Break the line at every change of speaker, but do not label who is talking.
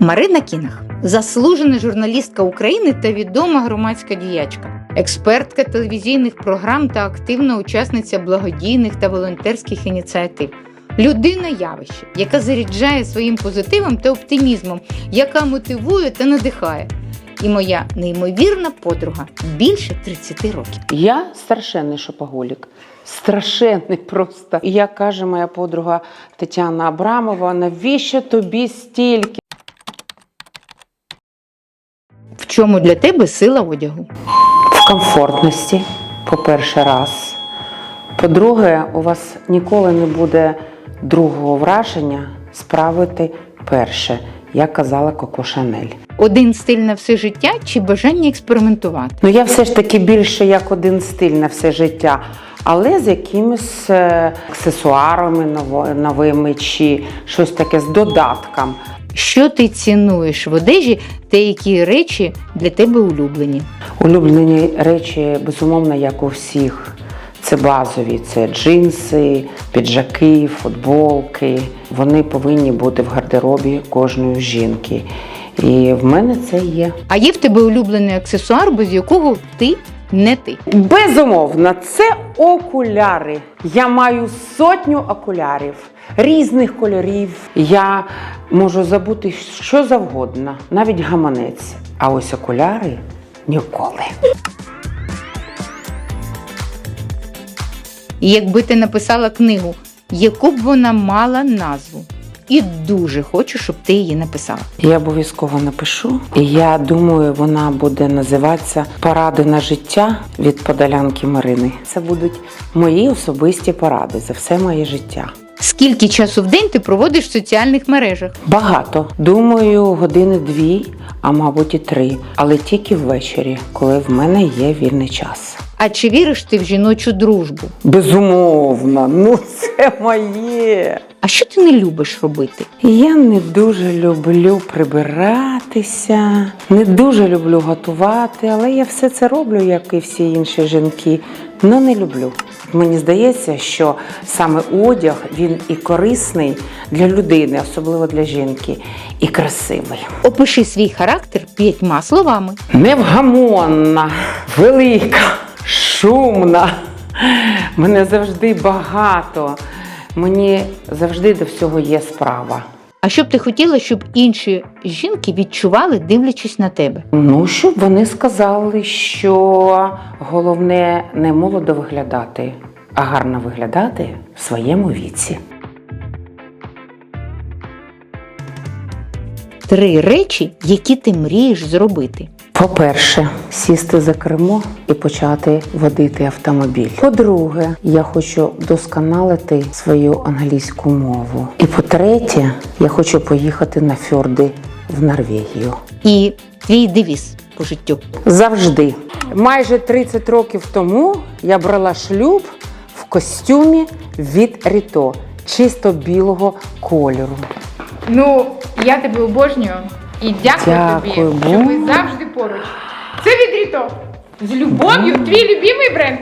Марина Кінах, заслужена журналістка України та відома громадська діячка, експертка телевізійних програм та активна учасниця благодійних та волонтерських ініціатив. Людина явище, яка заряджає своїм позитивом та оптимізмом, яка мотивує та надихає. І моя неймовірна подруга більше 30 років.
Я страшенний шопоголік. Страшенний просто. І як каже моя подруга Тетяна Абрамова, навіщо тобі стільки?
В чому для тебе сила одягу?
В комфортності, по-перше, раз. По-друге, у вас ніколи не буде другого враження справити перше, як казала Коко Шанель.
Один стиль на все життя чи бажання експериментувати?
Ну, я все ж таки більше як один стиль на все життя, але з якимись е, аксесуарами новими чи щось таке з додатком.
Що ти цінуєш в одежі та які речі для тебе улюблені?
Улюблені речі, безумовно, як у всіх. Це базові, це джинси, піджаки, футболки. Вони повинні бути в гардеробі кожної жінки. І в мене це є.
А є в тебе улюблений аксесуар, без якого ти не ти?
Безумовно, це окуляри. Я маю сотню окулярів різних кольорів. Я можу забути що завгодно, навіть гаманець. А ось окуляри ніколи.
Якби ти написала книгу, яку б вона мала назву? І дуже хочу, щоб ти її написала.
Я обов'язково напишу. І я думаю, вона буде називатися Поради на життя від Подолянки Марини. Це будуть мої особисті поради за все моє життя.
Скільки часу в день ти проводиш в соціальних мережах?
Багато. Думаю, години дві, а мабуть і три, але тільки ввечері, коли в мене є вільний час.
А чи віриш ти в жіночу дружбу?
Безумовно, ну це моє.
А що ти не любиш робити?
Я не дуже люблю прибиратися, не дуже люблю готувати, але я все це роблю, як і всі інші жінки. Ну не люблю. Мені здається, що саме одяг він і корисний для людини, особливо для жінки, і красивий.
Опиши свій характер п'ятьма словами.
Невгамонна, велика, шумна. Мене завжди багато. Мені завжди до всього є справа.
А що б ти хотіла, щоб інші жінки відчували, дивлячись на тебе?
Ну, щоб вони сказали, що головне не молодо виглядати, а гарно виглядати в своєму віці.
Три речі, які ти мрієш зробити.
По-перше, сісти за кермо і почати водити автомобіль. По-друге, я хочу досконалити свою англійську мову. І по-третє, я хочу поїхати на фьорди в Норвегію.
І твій девіз по життю.
Завжди. Майже 30 років тому я брала шлюб в костюмі від Ріто, чисто білого кольору.
Ну, я тебе обожнюю і дякую,
Дякую,
тобі, що ми завжди поруч. Це від Ріто. З любов'ю, твій любимий бренд.